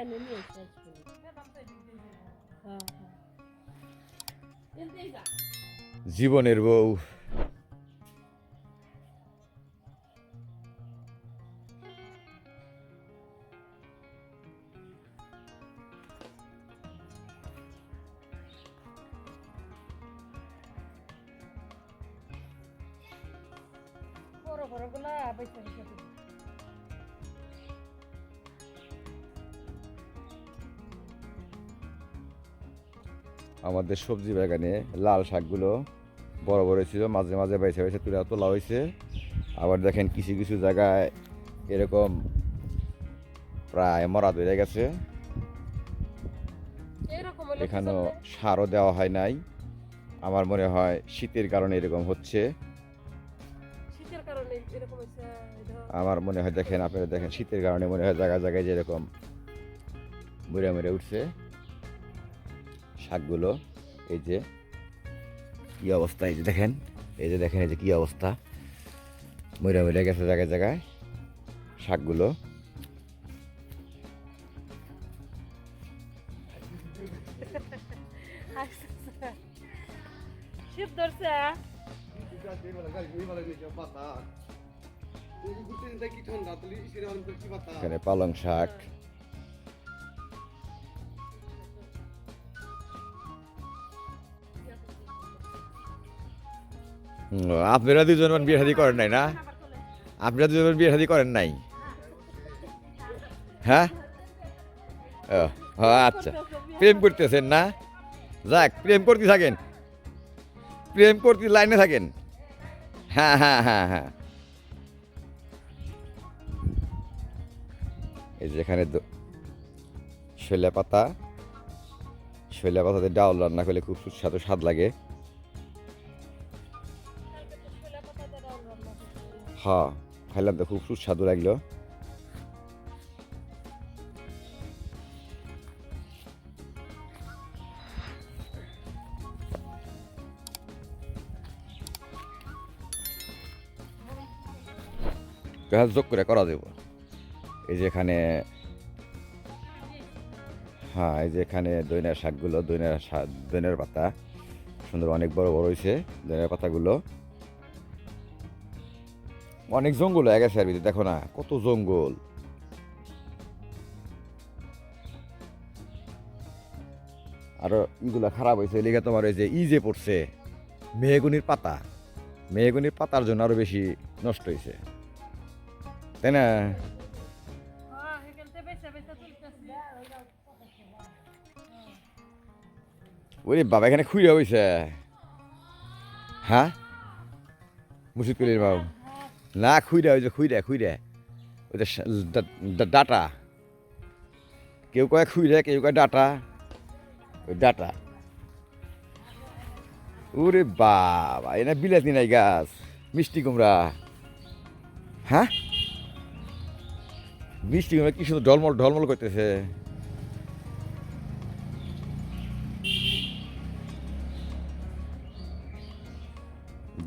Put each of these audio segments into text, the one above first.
এনে নিয়ে। হ্যাঁ হ্যাঁ এনতেই যা। জীবনের বউ বড় বড়গুলা পয়সা আমাদের সবজি বাগানে লাল শাকগুলো বড় বড় ছিল মাঝে মাঝে বেছে বেছে তুলে তোলা হয়েছে। আবার দেখেন কিছু কিছু জায়গায় এরকম প্রায় মরা ধরে গেছে। এখানেও সারও দেওয়া হয় নাই। আমার মনে হয় শীতের কারণে এরকম হচ্ছে। আমার মনে হয় দেখেন আপনারা দেখেন শীতের কারণে মনে হয় জায়গায় জায়গায় যেরকম মরে মরে উঠছে। শাকগুলো এই যে কি অবস্থা এই যে দেখেন এই যে দেখেন এই যে কি অবস্থা। মরে মরে গেছে জায়গায় জায়গায় শাকগুলো। এখানে পালং শাক। আপনারা দুজন বিয়ে শাদি করেন নাই না? আপনারা দুজন বিয়ে শাদি করেন নাই? হ্যাঁ? ও, আচ্ছা। প্রেম করতেছেন না? যাক প্রেম করতে থাকেন। প্রেম করতে লাইনে থাকেন। হ্যাঁ হ্যাঁ হ্যাঁ হ্যাঁ। এই যে এখানে দ- শৈলা পাতা। শৈলা পাতাতে ডাউল রান্না করলে খুব সুস্বাদু স্বাদ লাগে। হ্যাঁ খাইলাম তো খুব সুস্বাদু লাগল। যোগ করে করা দেবো। এই যে এখানে হ্যাঁ এই যে এখানে দইনার শাকগুলো, দইনার শাক দইনার পাতা। সুন্দর অনেক বড় বড় হয়েছে দইনার পাতাগুলো। অনেক জঙ্গল হয়ে গেছে আর ভিতরে, দেখো না, কত জঙ্গল। আর ইগুলো খারাপ হয়েছে এলিগে তোমার ওই যে ই যে পড়ছে, মেহগুনির পাতা। মেহগুনির পাতার জন্য আরও বেশি নষ্ট হয়েছে। তাই না? ওরে বাবা, এখানে খুঁড়ে হয়েছে হ্যাঁ? মুর্শিদকুলির বাবু। না, খুঁড়ে, ওই যে খুঁড়ে খুঁড়ে। ওই যে ডাটা। কেউ কয় খুঁড়ে, কেউ কয় ডাটা। ওই ডাটা। ওরে বাবা, এনা বিলাতি নাই গাছ। মিষ্টি কুমড়া। হ্যাঁ? মিষ্টি কুমড়া কি সুন্দর ঢলমল ঢলমল করতেছে।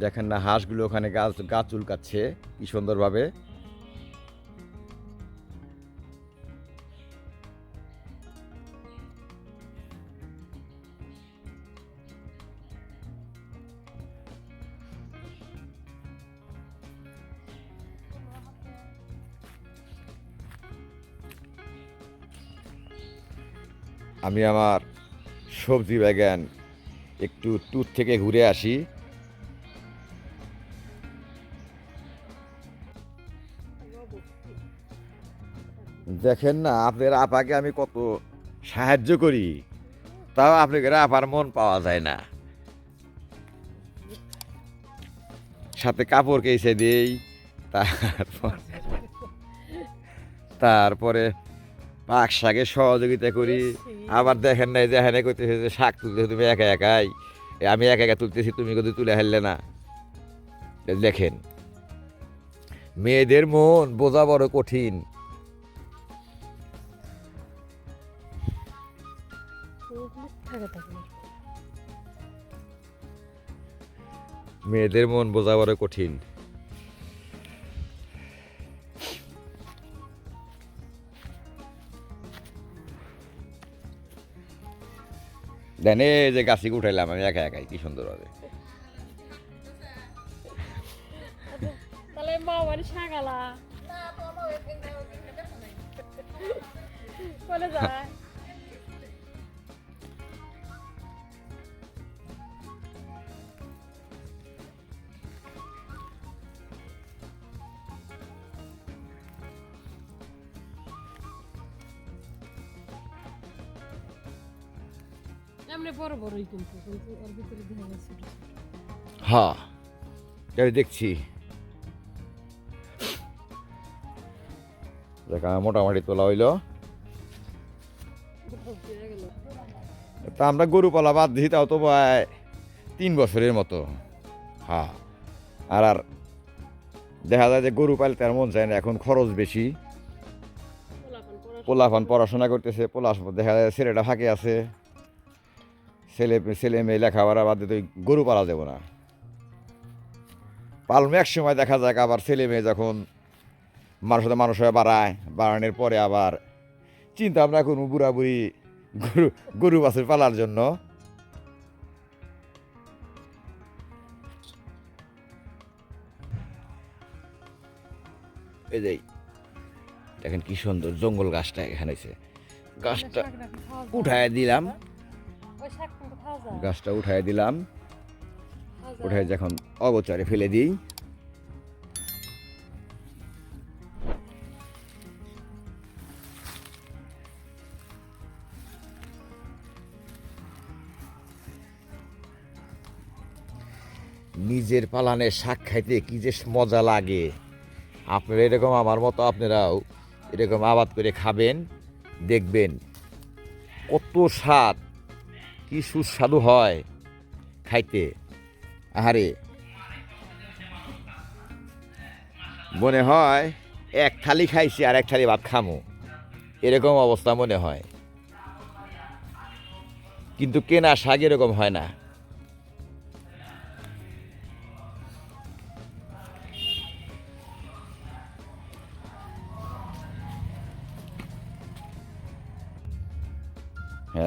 দেখেন না, হাঁসগুলো ওখানে গাছ গাছ চুলকাচ্ছে, কি সুন্দরভাবে। আমি আমার সবজি বাগান একটু ট্যুর থেকে ঘুরে আসি। দেখেন না, আপনার আপাকে আমি কত সাহায্য করি, তাও আপনাদের আপার মন পাওয়া যায় না। সাথে কাপড় কেসে দিই, তারপর তারপরে পাক শাকে সহযোগিতা করি। আবার দেখেন নাই যে এখানে করতেছে যে শাক তুলতেছে তুমি একা একাই। আমি একা একা তুলতেছি, তুমি কিন্তু তুলে হারলে না। দেখেন। মেয়েদের মন বোঝা বড় কঠিন। মেয়েদের মন বোঝা বড় কঠিন। দেন এই যে গাছি উঠাইলাম আমি একা একাই, কি সুন্দর হবে। বাড়ি সাগালা বলে যায় এমনি বড় বড়ই কিন্তু কিন্তু ওর ভিতরে দেখা যায় ছোট ছোট। হ্যাঁ দেখছি। দেখা মোটামুটি তোলা হইল। তা আমরা গরু পালা বাদ দিই তাও তো তিন বছরের মতো। হ্যাঁ। আর আর দেখা যায় যে গরু পালতে আর মন চায় না, এখন খরচ বেশি। পোলাফান পড়াশোনা করতেছে পোলা দেখা যায় ছেলেটা ফাঁকে আছে। ছেলে ছেলে মেয়ে লেখাপড়া বাদ দিয়ে তো ওই গরু পালা যাব না। পালমে এক সময় দেখা যাক, আবার ছেলে মেয়ে যখন মানুষ সাথে মানুষ হয়ে বাড়ায় বাড়ানোর পরে আবার চিন্তা ভাবনা করব বুড়া বুড়ি গরু গরু বাছুর পালার জন্য। এই যে দেখেন কি সুন্দর জঙ্গল গাছটা এখানে আছে গাছটা। উঠায় দিলাম। গাছটা উঠায় দিলাম। উঠায় যখন অগোচরে ফেলে দিই। নিজের পালানে শাক খাইতে কী যে মজা লাগে। আপনারা এরকম আমার মতো আপনারাও এরকম আবাদ করে খাবেন, দেখবেন কত স্বাদ, কি সুস্বাদু হয় খাইতে। আহারে, মনে হয় এক থালি খাইছি আর এক থালি ভাত খামো। এরকম অবস্থা মনে হয়। কিন্তু কেনা শাক এরকম হয় না।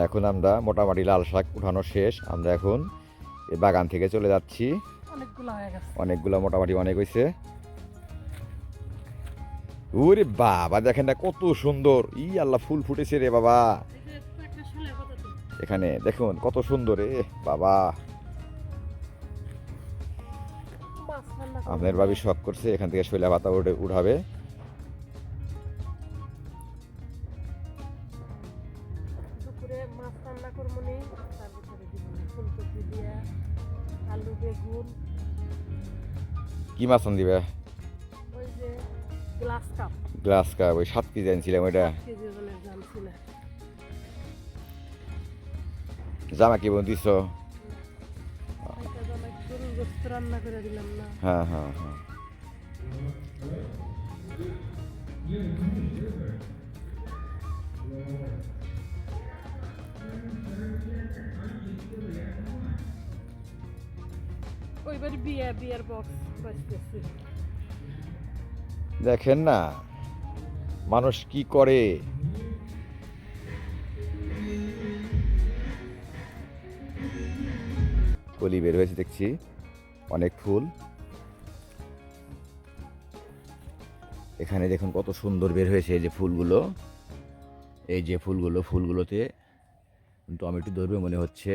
এখন আমরা মোটামুটি লাল শাক উঠানো শেষ। আমরা এখন এই বাগান থেকে চলে যাচ্ছি। অনেকগুলো মোটামুটি অনেক হয়েছে ওরে বাবা দেখেন না কত সুন্দর। ই আল্লাহ ফুল ফুটেছে রে বাবা। এখানে দেখুন কত সুন্দর এ বাবা। আপনার ভাবি শখ করছে এখান থেকে শৈলা পাতা উঠে উঠাবে। দুপুরে মাছ রান্না করব নি তার ভিতরে দিব ফুলকপি দিয়া আলু বেগুন। কি মাছন দিবে ওই যে গ্লাস কাপ। গ্লাস কাপ ওই সাত কেজি আনছিলাম ওইটা। জামা কি দিছ দিলাম না। হ্যাঁ হ্যাঁ হ্যাঁ। বক্স দেখেন না, মানুষ কি করে? কলি বের হয়েছে দেখছি, অনেক ফুল। এখানে দেখুন কত সুন্দর বের হয়েছে এই যে ফুলগুলো। এই যে ফুলগুলো, ফুলগুলোতে টমেটো ধরবে মনে হচ্ছে।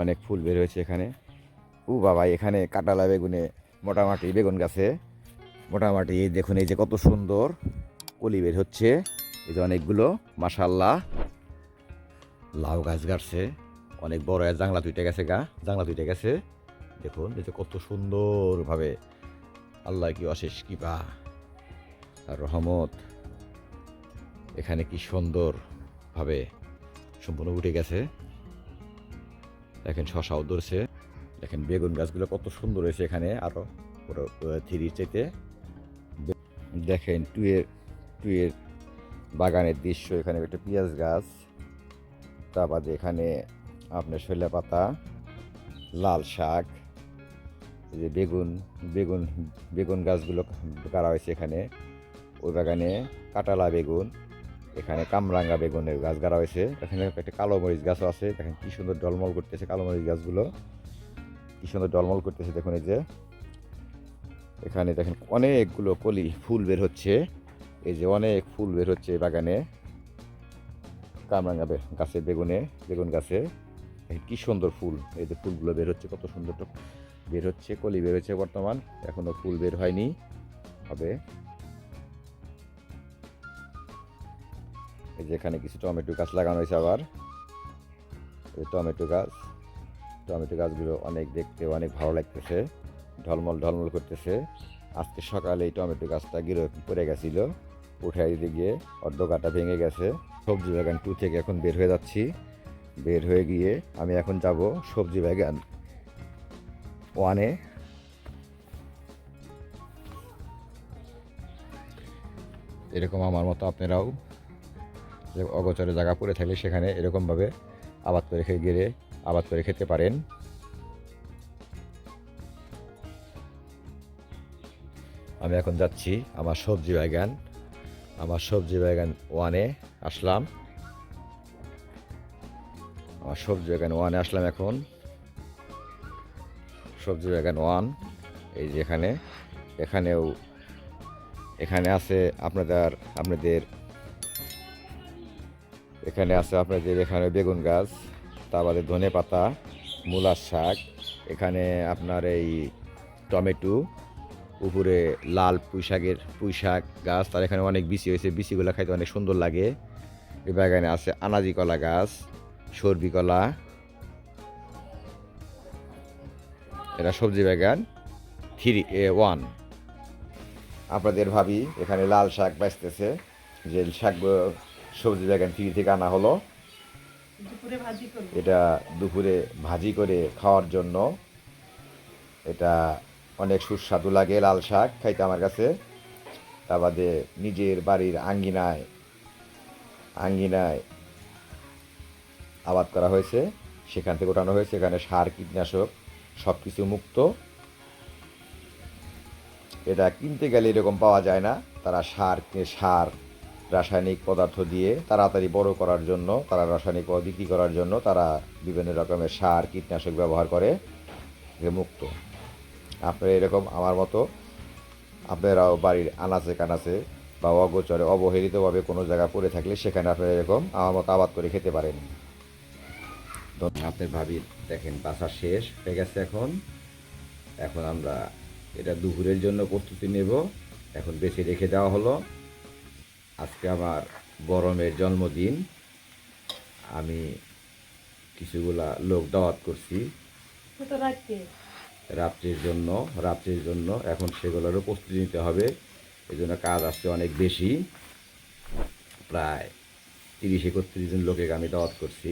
অনেক ফুল বের হয়েছে এখানে। ও বাবা, এখানে কাটালা বেগুনে মোটামুটি বেগুন গাছে। মোটামুটি এই দেখুন, এই যে কত সুন্দর কলি বের হচ্ছে। এই যে অনেকগুলো মাসাল্লাহ লাউ গাছ গাড়ছে। অনেক বড় জাংলা তুইটে গেছে গা, জাংলা তুইটে গেছে। দেখুন, এই যে কত সুন্দরভাবে। আল্লাহ কি অশেষ কিবা আর রহমত। এখানে কি সুন্দরভাবে সম্পূর্ণ উঠে গেছে। দেখেন শশাও ধরছে দেখেন বেগুন গাছগুলো কত সুন্দর হয়েছে এখানে আরও। পুরো থ্রির চাইতে। দেখেন টুয়ের টুয়ের বাগানের দৃশ্য, এখানে একটা পেঁয়াজ গাছ। তা বাদে এখানে আপনার শৈলা পাতা, লাল শাক যে বেগুন বেগুন বেগুন গাছগুলো কাটা হয়েছে এখানে। ওই বাগানে কাটালা বেগুন। এখানে কামরাঙ্গা বেগুনের গাছ গাড়া হয়েছে। এখানে একটা কালো মরিচ গাছও আছে। দেখেন কি সুন্দর ডলমল করতেছে কালো মরিচ গাছগুলো। কি সুন্দর ডলমল করতেছে দেখুন এই যে। এখানে দেখেন অনেকগুলো কলি ফুল বের হচ্ছে। এই যে অনেক ফুল বের হচ্ছে বাগানে। কামরাঙ্গা গাছে, বেগুনে, বেগুন গাছে। কি সুন্দর ফুল। এই যে ফুলগুলো বের হচ্ছে, কত সুন্দর বের হচ্ছে, কলি বের হচ্ছে বর্তমান। এখনও ফুল বের হয়নি। হবে। এই যে এখানে কিছু টমেটো গাছ লাগানো হয়েছে আবার। এই টমেটো গাছ, টমেটো গাছগুলো অনেক দেখতে অনেক ভালো লাগতেছে, ঢলমল ঢলমল করতেছে। আজকে সকালে এই টমেটো গাছটা গিরো পড়ে গেছিল, উঠাই দিতে গিয়ে অর্ধকাটা ভেঙে গেছে। সবজি বাগান টু থেকে এখন বের হয়ে যাচ্ছি। বের হয়ে গিয়ে আমি এখন যাব সবজি বাগান ওয়ানে। এরকম আমার মতো আপনারাও যে অগোচরে জায়গা পড়ে থাকলে সেখানে এরকমভাবে আবাদ করে খেয়ে গেলে আবাদ করে খেতে পারেন। আমি এখন যাচ্ছি আমার সবজি বাগান। আমার সবজি বাগান ওয়ানে আসলাম। আমার সবজি বাগান ওয়ানে আসলাম এখন। সবজি বাগান ওয়ান, এই যে এখানে। এখানেও, এখানে আছে আপনাদের আপনাদের এখানে আছে আপনাদের এখানে বেগুন গাছ তারপরে ধনে পাতা, মূলার শাক, এখানে আপনার এই টমেটো, উপরে লাল পুঁই শাকের পুঁই শাক গাছ, তার এখানে অনেক বিচি হয়েছে, বিচিগুলো খাইতে অনেক সুন্দর লাগে। এই বাগানে আছে আনাজি কলা গাছ, সর্বি কলা, এটা সবজি বাগান, থ্রি এ ওয়ান। আপনাদের ভাবি এখানে লাল শাক বাঁচতেছে, যে শাক সবজি বাগান থ্রি থেকে আনা হলো। এটা দুপুরে ভাজি করে খাওয়ার জন্য। এটা অনেক সুস্বাদু লাগে লাল শাক খাইতে আমার কাছে। তা বাদে নিজের বাড়ির আঙ্গিনায় আঙ্গিনায় আবাদ করা হয়েছে। সেখান থেকে ওঠানো হয়েছে। এখানে সার কীটনাশক সব কিছু মুক্ত। এটা কিনতে গেলে এরকম পাওয়া যায় না। তারা সার সার রাসায়নিক পদার্থ দিয়ে তাড়াতাড়ি বড় করার জন্য, তারা রাসায়নিক বিক্রি করার জন্য তারা বিভিন্ন রকমের সার, কীটনাশক ব্যবহার করে মুক্ত। আপনারা এরকম আমার মতো, আপনারাও বাড়ির আনাচে কানাচে বা অগোচরে অবহেলিতভাবে কোনো জায়গা পড়ে থাকলে সেখানে আপনারা এরকম আমার মতো আবাদ করে খেতে পারেন। আপনার ভাবি, দেখেন, বাসা শেষ হয়ে গেছে এখন। এখন আমরা এটা দুপুরের জন্য প্রস্তুতি নেব। এখন বেছে রেখে দেওয়া হলো। আজকে আমার গরমের জন্মদিন। আমি কিছুগুলা লোক দাওয়াত করছি। রাত্রির জন্য রাত্রির জন্য এখন সেগুলোরও প্রস্তুতি নিতে হবে। এই জন্য কাজ আসছে অনেক বেশি। প্রায় তিরিশ একত্রিশ জন লোকে আমি দাওয়াত করছি।